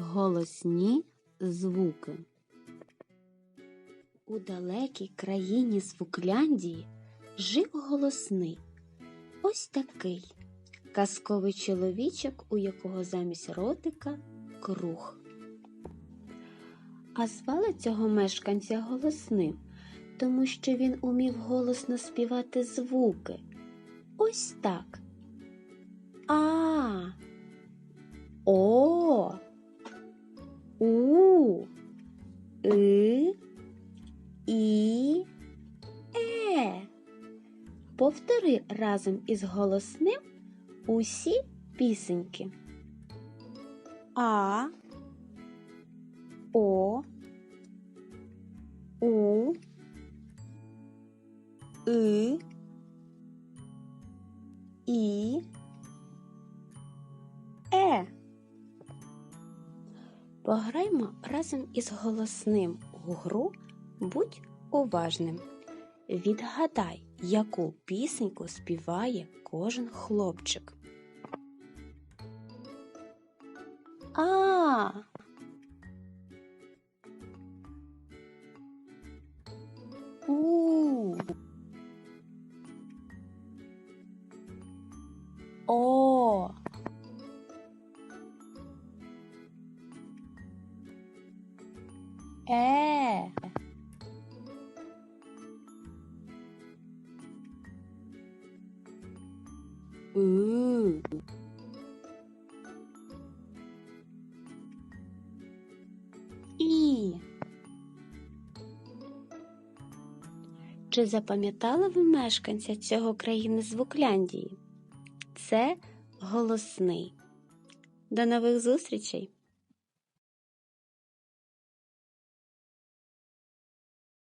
Голосні звуки. У далекій країні Звукляндії жив голосний. Ось такий казковий чоловічок, у якого замість ротика круг. А звали цього мешканця голосним, тому що він умів голосно співати звуки. Ось так. А. О. И. І. Е. Повтори разом із голосним усі пісеньки. А. О. У. И. І. Пограймо разом із голосним у гру Будь уважним. Відгадай, яку пісеньку співає кожен хлопчик. А. У. О. У. І. Чи запам'ятали ви мешканця цього країни Звукляндії? Це голосний. До нових зустрічей!